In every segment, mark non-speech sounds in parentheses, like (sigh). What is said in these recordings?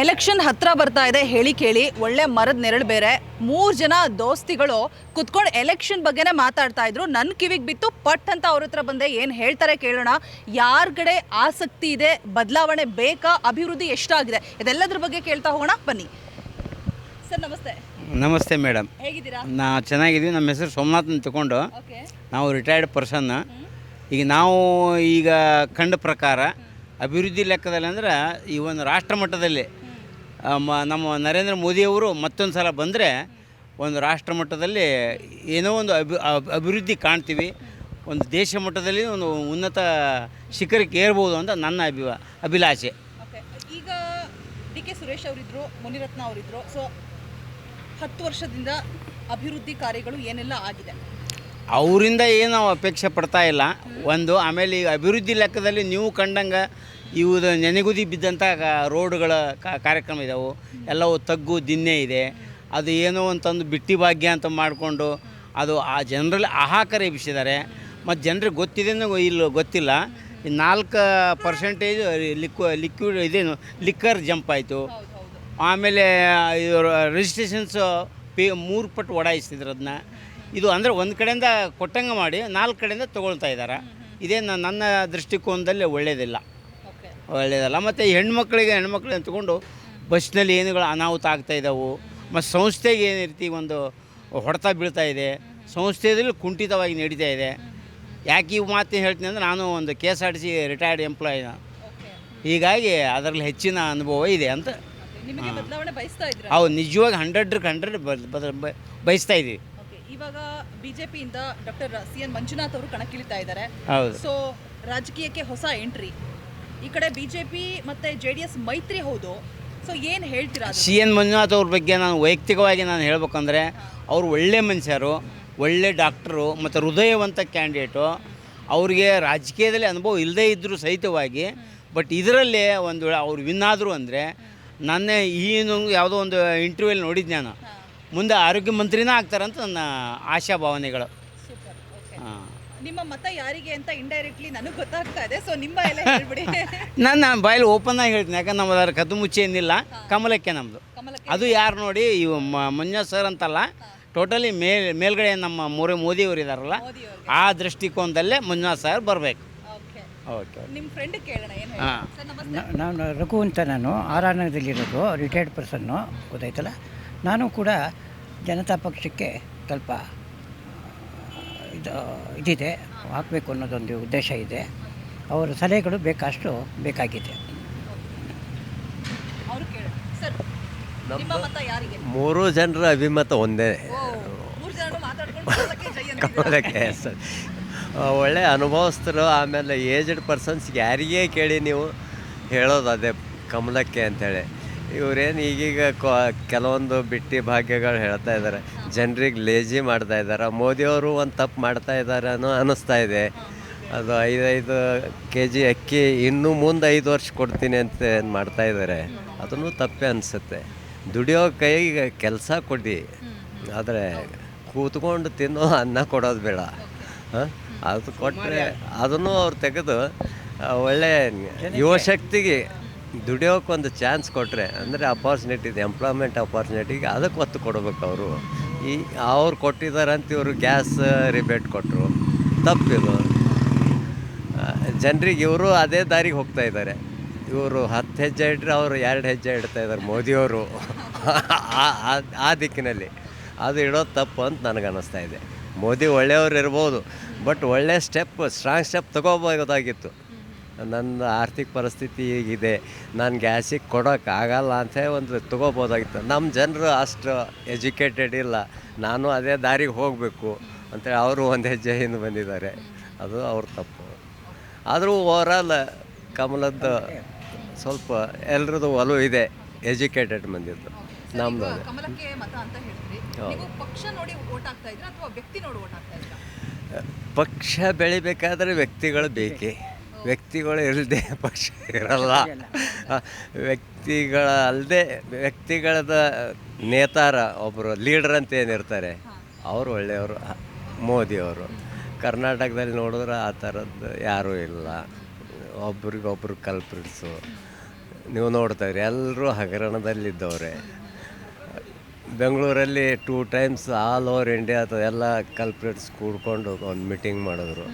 Election ಹತ್ರ ಬರ್ತಾ ಇದೆ ಹೇಳಿ ಕೇಳಿ. ಒಳ್ಳೆ ಮರದ ನೆರಳು ಬೇರೆ. ಮೂರು ಜನ ದೋಸ್ತಿಗಳು ಕುತ್ಕೊಂಡು ಎಲೆಕ್ಷನ್ ಬಗ್ಗೆನೇ ಮಾತಾಡ್ತಾ ಇದ್ರು. ನನ್ನ ಕಿವಿಗೆ ಬಿತ್ತು ಪಟ್ ಅಂತ ಅವ್ರ ಹತ್ರ ಬಂದೆ. ಏನು ಹೇಳ್ತಾರೆ ಕೇಳೋಣ. ಯಾರ ಕಡೆ ಆಸಕ್ತಿ ಇದೆ ಬದಲಾವಣೆ ಬೇಕಾ ಅಭಿವೃದ್ಧಿ ಎಷ್ಟಾಗಿದೆ? ಇದೆಲ್ಲದ್ರ ಬಗ್ಗೆ ಕೇಳ್ತಾ ಹೋಗೋಣ. ಬನ್ನಿ. ಸರ್ ನಮಸ್ತೆ. ನಮಸ್ತೆ ಮೇಡಮ್. ಹೇಗಿದ್ದೀರಾ? ನಾ ಚೆನ್ನಾಗಿದ್ದೀವಿ. ನಮ್ಮ ಹೆಸರು ಸೋಮನಾಥ್ ಅಂತ ತಗೊಂಡು ನಾವು ರಿಟೈರ್ಡ್ ಪರ್ಸನ್ ಈಗ ನಾವು ಈಗ ಕಂಡ ಪ್ರಕಾರ ಅಭಿವೃದ್ಧಿ ಲೆಕ್ಕದಲ್ಲಿ ಅಂದ್ರೆ ಈ ಒಂದು ರಾಷ್ಟ್ರ ಮಟ್ಟದಲ್ಲಿ ಮ- ನಮ್ಮ ನರೇಂದ್ರ ಮೋದಿಯವರು ಮತ್ತೊಂದು ಸಲ ಬಂದರೆ ಒಂದು ರಾಷ್ಟ್ರ ಮಟ್ಟದಲ್ಲಿ ಏನೋ ಒಂದು ಅಭಿ ಅಭಿವೃದ್ಧಿ ಕಾಣ್ತೀವಿ. ಒಂದು ದೇಶ ಮಟ್ಟದಲ್ಲಿ ಒಂದು ಉನ್ನತ ಶಿಖರಕ್ಕೆ ಏರ್ಬೋದು ಅಂತ ನನ್ನ ಅಭಿವ ಅಭಿಲಾಷೆ. ಓಕೆ ಈಗ ಡಿ ಕೆ ಸುರೇಶ್ ಅವರಿದ್ದರು ಮುನಿರತ್ನ ಅವರಿದ್ದರು ಸೊ ಹತ್ತು ವರ್ಷದಿಂದ ಅಭಿವೃದ್ಧಿ ಕಾರ್ಯಗಳು ಏನೆಲ್ಲ ಆಗಿದೆ? ಅವರಿಂದ ಏನು ಅಪೇಕ್ಷೆ ಪಡ್ತಾ ಇಲ್ಲ. ಒಂದು ಆಮೇಲೆ ಈಗ ಅಭಿವೃದ್ಧಿ ಲೆಕ್ಕದಲ್ಲಿ ನೀವು ಕಂಡಂಗೆ ಇವು ನೆನೆಗುದಿ ಬಿದ್ದಂಥ ರೋಡ್ಗಳ ಕಾರ್ಯಕ್ರಮ ಇದಾವೆ. ಎಲ್ಲವೂ ತಗ್ಗು, ದಿನ್ನೆ ಇದೆ. ಅದು ಏನೋ ಅಂತಂದು ಬಿಟ್ಟಿ ಭಾಗ್ಯ ಅಂತ ಮಾಡಿಕೊಂಡು ಅದು ಆ ಜನರಲ್ಲಿ ಆಹಾಕಾರ ಎಬ್ಬಿಸಿದ್ದಾರೆ. ಮತ್ತು ಜನರಿಗೆ ಗೊತ್ತಿದೆ ಇಲ್ಲ ಗೊತ್ತಿಲ್ಲ. ನಾಲ್ಕು ಪರ್ಸೆಂಟೇಜ್ ಲಿಕ್ವ ಲಿಕ್ವಿಡ್ ಇದೇನು ಲಿಕ್ಕರ್ ಜಂಪ್ ಆಯಿತು. ಆಮೇಲೆ ರಿಜಿಸ್ಟ್ರೇಷನ್ಸ್ ಪೇ ಮೂರು ಪಟ್ಟು ಓಡಾಯಿಸ್ತಿದ್ರು ಅದನ್ನ ಇದು ಅಂದರೆ ಒಂದು ಕಡೆಯಿಂದ ಕೊಟ್ಟಂಗೆ ಮಾಡಿ ನಾಲ್ಕು ಕಡೆಯಿಂದ ತೊಗೊಳ್ತಾ ಇದ್ದಾರೆ ಇದೇನು ನನ್ನ ದೃಷ್ಟಿಕೋನದಲ್ಲಿ ಒಳ್ಳೆಯದಿಲ್ಲ ಒಳ್ಳೆಯದಲ್ಲ ಮತ್ತು ಹೆಣ್ಮಕ್ಳಿಗೆ ಹೆಣ್ಮಕ್ಳಿಗೆ ತಗೊಂಡು ಬಸ್ನಲ್ಲಿ ಏನುಗಳು ಅನಾಹುತ ಆಗ್ತಾ ಇದ್ದಾವೆ ಮತ್ತು ಸಂಸ್ಥೆಗೆ ಏನು ರೀತಿ ಒಂದು ಹೊಡೆತ ಬೀಳ್ತಾ ಇದೆ ಸಂಸ್ಥೆಯಲ್ಲಿ ಕುಂಠಿತವಾಗಿ ನಡೀತಾ ಇದೆ. ಯಾಕೆ ಈ ಮಾತು ಹೇಳ್ತೀನಿ ಅಂದರೆ ನಾನು ಒಂದು K S R T C retired employee ಹೀಗಾಗಿ ಅದರಲ್ಲಿ ಹೆಚ್ಚಿನ ಅನುಭವ ಇದೆ ಅಂತ ಅವು ನಿಜವಾಗಿ ಹಂಡ್ರೆಡ್ರಿಗೆ ಹಂಡ್ರೆಡ್ ಬಯಸ್ತಾ ಇದ್ದೀವಿ. ಬಿ ಜೆ ಪಿಯಿಂದ ಡಾಕ್ಟರ್ ಸಿ ಎನ್ ಮಂಜುನಾಥ್ ಅವರು ಕಣಕ್ಕಿಳಿತಾ ಇದ್ದಾರೆ. ಹೌದು. ಸೊ ರಾಜಕೀಯಕ್ಕೆ ಹೊಸ ಎಂಟ್ರಿ ಈ ಕಡೆ ಬಿಜೆಪಿ ಮತ್ತೆ ಜೆ ಡಿ ಎಸ್ ಮೈತ್ರಿ ಹೌದು. ಸೊ ಏನು ಹೇಳ್ತೀರಾ? ಸಿ ಎನ್ ಮಂಜುನಾಥ್ ಅವ್ರ ಬಗ್ಗೆ ನಾನು ವೈಯಕ್ತಿಕವಾಗಿ ನಾನು ಹೇಳ್ಬೇಕಂದ್ರೆ ಅವರು ಒಳ್ಳೆ ಮನುಷ್ಯರು ಒಳ್ಳೆ ಡಾಕ್ಟ್ರು ಮತ್ತು ಹೃದಯವಂತ ಕ್ಯಾಂಡಿಡೇಟು. ಅವ್ರಿಗೆ ರಾಜಕೀಯದಲ್ಲಿ ಅನುಭವ ಇಲ್ಲದೇ ಇದ್ದರೂ ಸಹಿತವಾಗಿ ಬಟ್ ಇದರಲ್ಲಿ ಒಂದು ಅವ್ರು ವಿನ್ ಆದರು ಅಂದರೆ ನನ್ನ ಈನು ಯಾವುದೋ ಒಂದು ಇಂಟರ್ವ್ಯೂಲ್ಲಿ ನೋಡಿದ್ದು ನಾನು. ಮುಂದೆ ಆರೋಗ್ಯ ಮಂತ್ರಿನೇ ಆಗ್ತಾರಂತ ನನ್ನ ಆಶಾ ಭಾವನೆಗಳು ಸೂಪರ್ ಓಕೆ ಹಾಂ ನಿಮ್ಮ ಮತ ಯಾರಿಗೆ ಅಂತ ಇಂಡೈರೆಕ್ಟ್ಲಿ ನನಗೆ ಗೊತ್ತಾಗ್ತಾ ಇದೆ. ಸೊ ನಿಮ್ಮ ಎಲ್ಲ ಹೇಳ್ಬಿಡಿ. (laughs) ನಾನು ಬಾಯಲ್ಲಿ ಓಪನ್ ಆಗಿ ಹೇಳ್ತೀನಿ. ಯಾಕಂದ್ರೆ ನಮ್ಮದು ಅದರ ಕದ್ದು ಮುಚ್ಚಿ ಏನಿಲ್ಲ. ಕಮಲಕ್ಕೆ ನಮ್ಮದು ಕಮಲಕ್ಕೆ ಅದು ಯಾರು ನೋಡಿ ಇವು ಮ- ಮಂಜುನಾಥ್ ಸರ್ ಅಂತಲ್ಲ ಟೋಟಲಿ ಮೇಲ್ ಮೇಲ್ಗಡೆ ನಮ್ಮ ಮೋರೆ ಮೋದಿಯವರು ಇದಾರಲ್ಲ ಆ ದೃಷ್ಟಿಕೋನದಲ್ಲೇ ಮಂಜುನಾಥ್ ಸರ್ ಬರಬೇಕು. ಓಕೆ ಓಕೆ ನಿಮ್ಮ ಫ್ರೆಂಡ್ ಕೇಳೋಣ ಏನು ಸರ್ ನಮಸ್ತೆ. ನಾನು ರಘು ಅಂತ ನಾನು ಆರ್ ಆರ್ ನಗರದಲ್ಲಿರೋದು ರಿಟೈರ್ಡ್ ಪರ್ಸನ್ನು ಗೊತ್ತಾಯ್ತಲ್ಲ? ನಾನು ಕೂಡ ಜನತಾ ಪಕ್ಷಕ್ಕೆ ಸ್ವಲ್ಪ ಇದಿದೆ ಹಾಕಬೇಕು ಅನ್ನೋದೊಂದು ಉದ್ದೇಶ ಇದೆ. ಅವರ ಸಲಹೆಗಳು ಬೇಕಷ್ಟು ಬೇಕಾಗಿದೆ. ಅವರು ಕೇಳ. ಸರ್ ನಿಮ್ಮ ಮತ ಯಾರಿಗೆ? ಮೂರು ಜನರ ಅಭಿಮತ ಒಂದೇ. ಮೂರು ಜನ ಮಾತಾಡ್ಕೊಂಡು ಕಮಲಕ್ಕೆ ಸರ್. ಒಳ್ಳೆ ಅನುಭವಸ್ಥರು ಆಮೇಲೆ ಏಜ್ಡ್ ಪರ್ಸನ್ಸ್ಗೆ ಯಾರಿಗೇ ಕೇಳಿ ನೀವು ಹೇಳೋದು ಅದೇ ಕಮಲಕ್ಕೆ ಅಂತೇಳಿ. ಇವರೇನು ಈಗೀಗ ಕೆಲವೊಂದು ಬಿಟ್ಟಿ ಭಾಗ್ಯಗಳು ಹೇಳ್ತಾ ಇದ್ದಾರೆ ಜನರಿಗೆ ಲೇಜಿ ಮಾಡ್ತಾ ಇದ್ದಾರೆ ಮೋದಿಯವರು ಒಂದು ತಪ್ಪು ಮಾಡ್ತಾ ಇದ್ದಾರೆ ಅನ್ನೋ ಅನ್ನಿಸ್ತಾ ಇದೆ. ಅದು ಐದೈದು ಕೆ ಜಿ ಅಕ್ಕಿ ಇನ್ನೂ ಮುಂದೆ ಐದು ವರ್ಷ ಕೊಡ್ತೀನಿ ಅಂತ ಏನು ಮಾಡ್ತಾ ಇದ್ದಾರೆ ಅದನ್ನು ತಪ್ಪೇ ಅನಿಸುತ್ತೆ. ದುಡಿಯೋ ಕೈಗೆ ಕೆಲಸ ಕೊಡಿ. ಆದರೆ ಕೂತ್ಕೊಂಡು ತಿನ್ನೋ ಅನ್ನ ಕೊಡೋದು ಬೇಡ. ಹಾಂ? ಅದು ಕೊಟ್ಟರೆ ಅದನ್ನು ಅವ್ರು ತೆಗೆದು ಒಳ್ಳೆಯ ಒಳ್ಳೆ ಯುವಶಕ್ತಿಗೆ ದುಡಿಯೋಕೆ ಒಂದು ಚಾನ್ಸ್ ಕೊಟ್ಟರೆ ಅಂದರೆ ಅಪಾರ್ಚುನಿಟಿ ಇದೆ ಎಂಪ್ಲಾಯ್ಮೆಂಟ್ ಅಪಾರ್ಚುನಿಟಿಗೆ ಅದಕ್ಕೆ ಒತ್ತು ಕೊಡಬೇಕು ಅವರು. ಈ ಅವ್ರು ಕೊಟ್ಟಿದ್ದಾರೆ ಅಂತ ಇವರು ಗ್ಯಾಸ್ ರಿಬೇಟ್ ಕೊಟ್ಟರು ತಪ್ಪಿದು ಜನರಿಗೆ ಇವರು ಅದೇ ದಾರಿಗೆ ಹೋಗ್ತಾ ಇದ್ದಾರೆ. ಇವರು ಹತ್ತು ಹೆಜ್ಜೆ ಇಟ್ಟರೆ ಅವರು ಎರಡು ಹೆಜ್ಜೆ ಇಡ್ತಾ ಇದ್ದಾರೆ ಮೋದಿಯವರು. ಆ- ದಿಕ್ಕಿನಲ್ಲಿ. ಅದು ಇಡೋದು ತಪ್ಪು ಅಂತ ನನಗೆ ಅನ್ನಿಸ್ತಾ ಇದೆ. ಮೋದಿ ಒಳ್ಳೆಯವರು ಇರ್ಬೋದು ಬಟ್ ಒಳ್ಳೆ ಸ್ಟೆಪ್ ಸ್ಟ್ರಾಂಗ್ ಸ್ಟೆಪ್ ತೊಗೋಬೋದಾಗಿತ್ತು. ನನ್ನ ಆರ್ಥಿಕ ಪರಿಸ್ಥಿತಿ ಹೀಗಿದೆ. ನಾನು ಗ್ಯಾಸಿಗೆ ಕೊಡೋಕೆ ಆಗಲ್ಲ ಅಂತ ಒಂದು ತೊಗೋಬೋದಾಗಿತ್ತು. ನಮ್ಮ ಜನರು ಅಷ್ಟು ಎಜುಕೇಟೆಡ್ ಇಲ್ಲ. ನಾನು ಅದೇ ದಾರಿಗೆ ಹೋಗಬೇಕು ಅಂತೇಳಿ ಅವರು ಒಂದು ಹೆಜ್ಜೆ ಹಿಂದೆ ಬಂದಿದ್ದಾರೆ. ಅದು ಅವ್ರ ತಪ್ಪು. ಆದರೂ ಓವರಾಲ್ ಕಮಲದ್ದು ಸ್ವಲ್ಪ ಎಲ್ರದ್ದು ಒಲವು ಇದೆ. ಎಜುಕೇಟೆಡ್ ಮಂದಿದ್ದು. ಸರ್, ನಮ್ಮದು ಪಕ್ಷ ಬೆಳಿಬೇಕಾದ್ರೆ ವ್ಯಕ್ತಿಗಳು ಬೇಕೇ. ವ್ಯಕ್ತಿಗಳು ಇಲ್ಲದೆ (laughs) ಪಕ್ಷ ಇರಲ್ಲ. ವ್ಯಕ್ತಿಗಳ ಅಲ್ಲದೆ ವ್ಯಕ್ತಿಗಳದ ನೇತಾರ ಒಬ್ಬರು ಲೀಡರ್ ಅಂತ ಏನಿರ್ತಾರೆ ಅವರು ಒಳ್ಳೆಯವರು ಮೋದಿಯವರು ಕರ್ನಾಟಕದಲ್ಲಿ ನೋಡಿದ್ರೆ ಆ ಥರದ್ದು ಯಾರೂ ಇಲ್ಲ. ಒಬ್ರಿಗೊಬ್ರು ಕಲ್ಪಿಸು ನೀವು ನೋಡ್ತಾ ಇರಿ ಎಲ್ಲರೂ ಹಗರಣದಲ್ಲಿದ್ದವ್ರೆ. ಬೆಂಗಳೂರಲ್ಲಿ two times all over India ಅಥವಾ ಎಲ್ಲ ಕಲ್ಪ್ರೇಟ್ಸ್ ಕೂಡ್ಕೊಂಡು ಒಂದು ಮೀಟಿಂಗ್ ಮಾಡಿದ್ರು.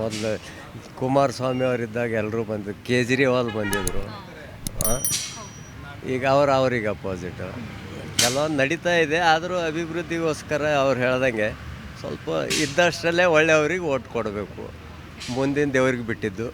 ಮೊದಲು ಕುಮಾರಸ್ವಾಮಿ ಅವರಿದ್ದಾಗ ಎಲ್ಲರೂ ಬಂದು ಕೇಜ್ರಿವಾಲ್ ಬಂದಿದ್ದರು ಈಗ ಅವ್ರು ಅವ್ರಿಗೆ ಅಪೋಸಿಟ್ ಕೆಲವೊಂದು ನಡೀತಾ ಇದೆ, ಆದರೂ ಅಭಿವೃದ್ಧಿಗೋಸ್ಕರ ಅವ್ರು ಹೇಳ್ದಂಗೆ ಸ್ವಲ್ಪ ಇದ್ದಷ್ಟರಲ್ಲೇ ಒಳ್ಳೆಯವ್ರಿಗೆ ಓಟ್ ಕೊಡಬೇಕು. ಮುಂದಿನ ದೇವ್ರಿಗೆ ಬಿಟ್ಟಿದ್ದು.